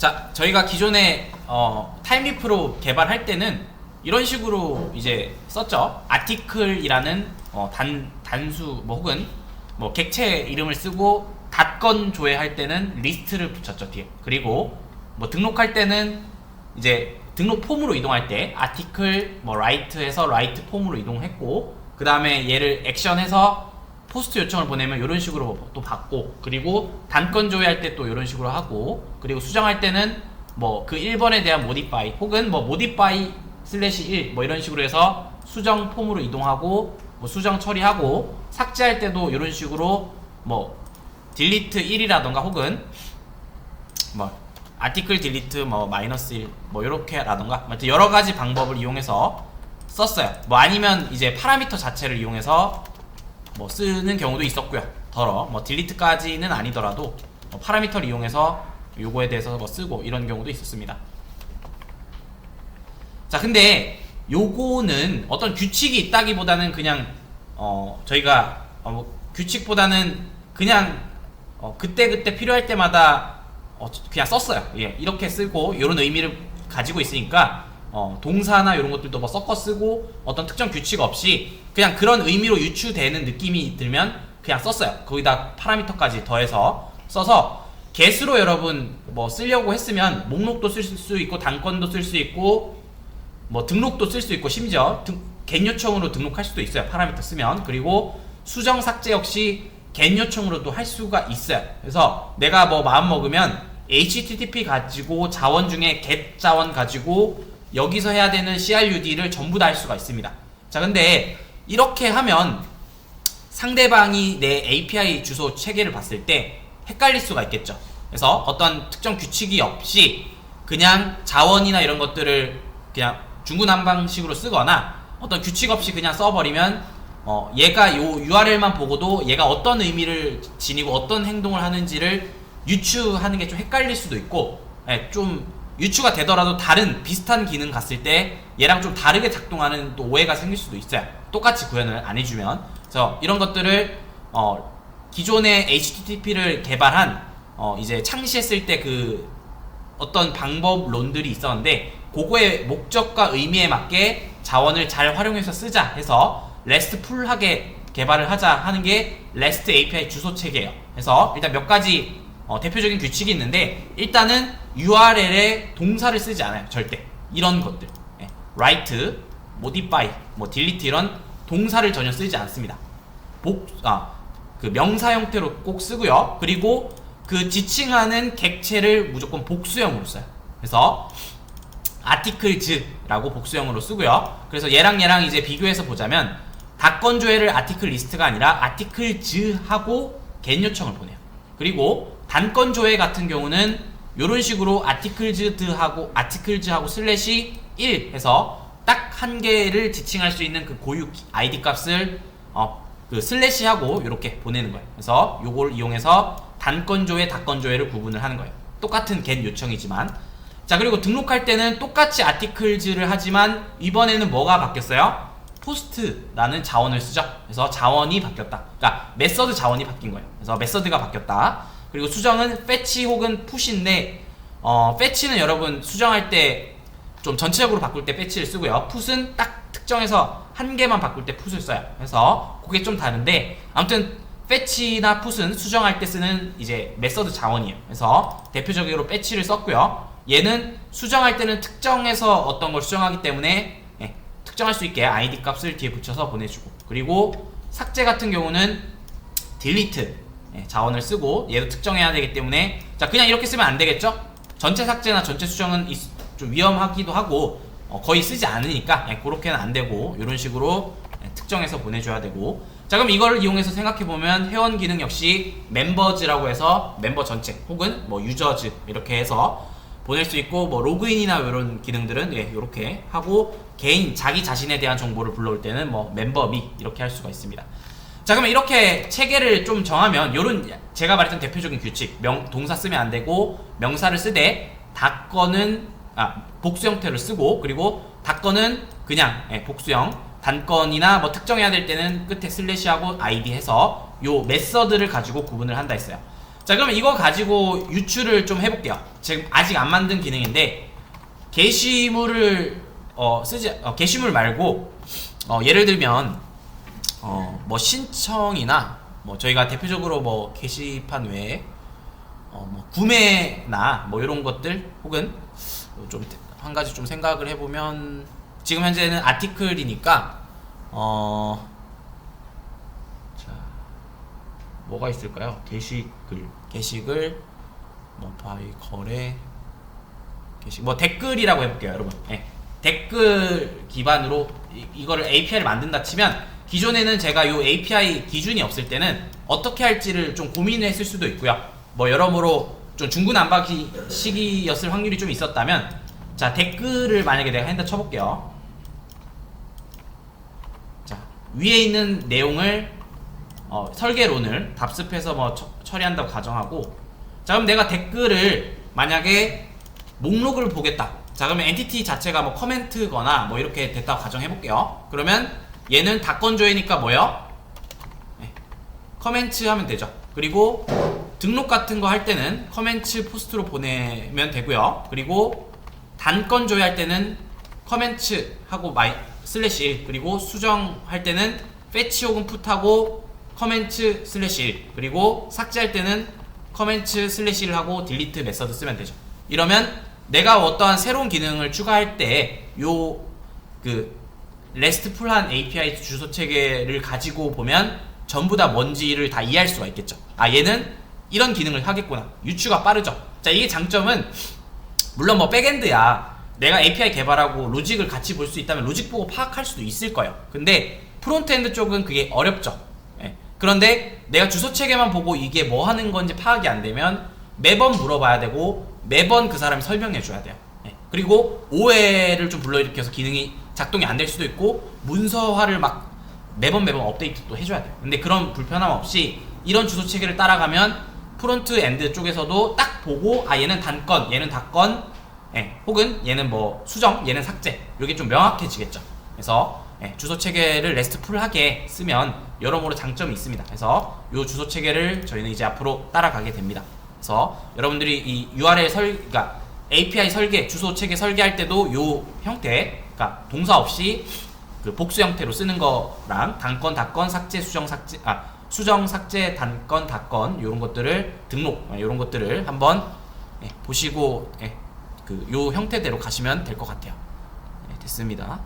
자, 저희가 기존에 어, 타임리 프로 개발할 때는 이런 식으로 이제 썼죠. 아티클이라는 어, 단 단수 뭐 혹은 뭐 객체 이름을 쓰고 닷건 조회할 때는 리스트를 붙였죠 뒤에. 그리고 뭐 등록할 때는 이제 등록 폼으로 이동할 때 아티클 뭐 라이트에서 라이트 폼으로 이동했고 그 다음에 얘를 액션해서 포스트 요청을 보내면 이런 식으로 또 받고 그리고 단건 조회할 때 또 이런 식으로 하고 그리고 수정할 때는 뭐 그 1번에 대한 모디파이 혹은 뭐 모디파이 슬래시 1 뭐 이런 식으로 해서 수정 폼으로 이동하고 뭐 수정 처리하고 삭제할 때도 이런 식으로 뭐 딜리트 1이라던가 혹은 뭐 아티클 딜리트 뭐 마이너스 1 뭐 이렇게 라던가 아무튼 여러 가지 방법을 이용해서 썼어요. 뭐 아니면 이제 파라미터 자체를 이용해서 뭐 쓰는 경우도 있었고요. 더러 뭐 딜리트까지는 아니더라도 뭐 파라미터를 이용해서 요거에 대해서 뭐 쓰고 이런 경우도 있었습니다. 자, 근데 요거는 어떤 규칙이 있다기보다는 그냥 어 저희가 어, 뭐 규칙보다는 그냥 어 그때 그때 필요할 때마다 어 그냥 썼어요. 예, 이렇게 쓰고 이런 의미를 가지고 있으니까 어 동사나 이런 것들도 뭐 섞어 쓰고 어떤 특정 규칙 없이 그냥 그런 의미로 유추되는 느낌이 들면 그냥 썼어요. 거기다 파라미터까지 더해서 써서 개수로 여러분 뭐 쓰려고 했으면 목록도 쓸 수 있고 단건도 쓸 수 있고 뭐 등록도 쓸 수 있고 심지어 등, 겐 요청으로 등록할 수도 있어요. 파라미터 쓰면 그리고 수정 삭제 역시 겐 요청으로도 할 수가 있어요. 그래서 내가 뭐 마음 먹으면 HTTP 가지고 자원 중에 get 자원 가지고 여기서 해야 되는 CRUD를 전부 다 할 수가 있습니다. 자, 근데 이렇게 하면 상대방이 내 API 주소 체계를 봤을 때 헷갈릴 수가 있겠죠. 그래서 어떤 특정 규칙이 없이 그냥 자원이나 이런 것들을 그냥 중구난방식으로 쓰거나 어떤 규칙 없이 그냥 써버리면 어 얘가 요 URL만 보고도 얘가 어떤 의미를 지니고 어떤 행동을 하는지를 유추하는 게 좀 헷갈릴 수도 있고 예, 좀 유추가 되더라도 다른 비슷한 기능 갔을 때 얘랑 좀 다르게 작동하는 또 오해가 생길 수도 있어요. 똑같이 구현을 안 해주면 그래서 이런 것들을 어 기존의 HTTP를 개발한 어 이제 창시했을 때 그 어떤 방법론들이 있었는데 그거의 목적과 의미에 맞게 자원을 잘 활용해서 쓰자 해서 레스트풀하게 개발을 하자 하는 게 REST API 주소 체계예요. 그래서 일단 몇 가지 어, 대표적인 규칙이 있는데 일단은 URL에 동사를 쓰지 않아요. 절대 이런 것들 예. write, modify, 뭐 delete 이런 동사를 전혀 쓰지 않습니다. 복, 아, 그 명사 형태로 꼭 쓰고요. 그리고 그 지칭하는 객체를 무조건 복수형으로 써요. 그래서 아티클즈라고 복수형으로 쓰고요. 그래서 얘랑 얘랑 이제 비교해서 보자면 닷건 조회를 아티클 리스트가 아니라 아티클즈하고 겟 요청을 보내요. 그리고 단건 조회 같은 경우는 이런 식으로 아티클즈하고 아티클즈하고 슬래시 1 해서 딱 한 개를 지칭할 수 있는 그 고유 아이디 값을 어, 그 슬래시하고 이렇게 보내는 거예요. 그래서 요걸 이용해서 단건 조회, 닷건 조회를 구분을 하는 거예요. 똑같은 get 요청이지만 자 그리고 등록할 때는 똑같이 아티클즈를 하지만 이번에는 뭐가 바뀌었어요? 포스트라는 자원을 쓰죠. 그래서 자원이 바뀌었다. 그러니까 메서드 자원이 바뀐 거예요. 그래서 메서드가 바뀌었다. 그리고 수정은 fetch 혹은 push인데 어, fetch는 여러분 수정할 때 좀 전체적으로 바꿀 때 fetch를 쓰고요. put은 딱 특정해서 한 개만 바꿀 때 put을 써요. 그래서 그게 좀 다른데 아무튼 fetch나 put은 수정할 때 쓰는 이제 메서드 자원이에요. 그래서 대표적으로 fetch를 썼고요. 얘는 수정할 때는 특정해서 어떤 걸 수정하기 때문에 예, 특정할 수 있게 id 값을 뒤에 붙여서 보내주고 그리고 삭제 같은 경우는 delete 예, 자원을 쓰고 얘도 특정해야 되기 때문에 자 그냥 이렇게 쓰면 안 되겠죠? 전체 삭제나 전체 수정은 이- 좀 위험하기도 하고 어, 거의 쓰지 않으니까 예, 그렇게는 안 되고 이런 식으로 예, 특정해서 보내줘야 되고 자 그럼 이거를 이용해서 생각해 보면 회원 기능 역시 멤버즈라고 해서 멤버 전체 혹은 뭐 유저즈 이렇게 해서 보낼 수 있고 뭐 로그인이나 이런 기능들은 예, 이렇게 하고 개인 자기 자신에 대한 정보를 불러올 때는 뭐 멤버미 이렇게 할 수가 있습니다. 자 그러면 이렇게 체계를 좀 정하면 요런 제가 말했던 대표적인 규칙 명 동사 쓰면 안 되고 명사를 쓰되 닷건은 아 복수 형태를 쓰고 그리고 닷건은 그냥 예, 복수형 단건이나 뭐 특정해야 될 때는 끝에 슬래시하고 id 해서 요 메서드를 가지고 구분을 한다 했어요. 자 그러면 이거 가지고 유출을 좀 해볼게요. 지금 아직 안 만든 기능인데 게시물을 어, 쓰지 어, 게시물 말고 어, 예를 들면 어, 뭐 신청이나 뭐 저희가 대표적으로 뭐 게시판 외에 어, 뭐 구매나 뭐 이런 것들 혹은 좀 한 가지 좀 생각을 해보면 지금 현재는 아티클이니까 어, 자 뭐가 있을까요? 게시글 게시글 뭐 바이 거래 게시 뭐 댓글이라고 해볼게요 여러분 예. 댓글 기반으로 이, 이거를 API를 만든다 치면 기존에는 제가 요 API 기준이 없을 때는 어떻게 할지를 좀 고민했을 수도 있고요. 뭐 여러모로 좀 중구난방기 시기였을 확률이 좀 있었다면 자 댓글을 만약에 내가 한다 쳐볼게요. 자 위에 있는 내용을 어, 설계론을 답습해서 뭐 처, 처리한다고 가정하고 자 그럼 내가 댓글을 만약에 목록을 보겠다. 자 그러면 엔티티 자체가 뭐 커멘트거나 뭐 이렇게 됐다고 가정해 볼게요. 그러면 얘는 닫건조이니까 뭐요? 네. 커멘트 하면 되죠. 그리고 등록 같은 거 할 때는 커멘트 포스트로 보내면 되고요. 그리고 단건 조회할 때는 커멘트 하고 마이 슬래시 1 그리고 수정 할 때는 패치 혹은 풋하고 커멘트 슬래시 1 그리고 삭제할 때는 커멘트 슬래시 1 하고 딜리트 메서드 쓰면 되죠. 이러면 내가 어떠한 새로운 기능을 추가할 때 요 그 레스트풀한 API 주소 체계를 가지고 보면 전부 다 뭔지를 다 이해할 수가 있겠죠. 아 얘는 이런 기능을 하겠구나. 유추가 빠르죠. 자 이게 장점은 물론 뭐 백엔드야. 내가 API 개발하고 로직을 같이 볼 수 있다면 로직 보고 파악할 수도 있을 거예요. 근데 프론트엔드 쪽은 그게 어렵죠. 예. 그런데 내가 주소 체계만 보고 이게 뭐 하는 건지 파악이 안 되면 매번 물어봐야 되고 매번 그 사람이 설명해 줘야 돼요. 예. 그리고 오해를 좀 불러일으켜서 기능이 작동이 안 될 수도 있고 문서화를 막 매번 매번 업데이트 또 해줘야 돼요. 근데 그런 불편함 없이 이런 주소 체계를 따라가면 프론트 엔드 쪽에서도 딱 보고 아 얘는 단건 얘는 닫건 예, 혹은 얘는 뭐 수정 얘는 삭제 이게 좀 명확해지겠죠. 그래서 예, 주소 체계를 레스트풀하게 쓰면 여러모로 장점이 있습니다. 그래서 이 주소 체계를 저희는 이제 앞으로 따라가게 됩니다. 그래서 여러분들이 이 URL 설 그러니까 API 설계 주소 체계 설계할 때도 이 형태 그러니까 동사 없이 그 복수 형태로 쓰는 거랑 단건 닫건 삭제 수정 삭제 아 수정 삭제 단건 닫건 이런 것들을 등록 이런 것들을 한번 예, 보시고 예, 그요 형태대로 가시면 될 것 같아요. 예, 됐습니다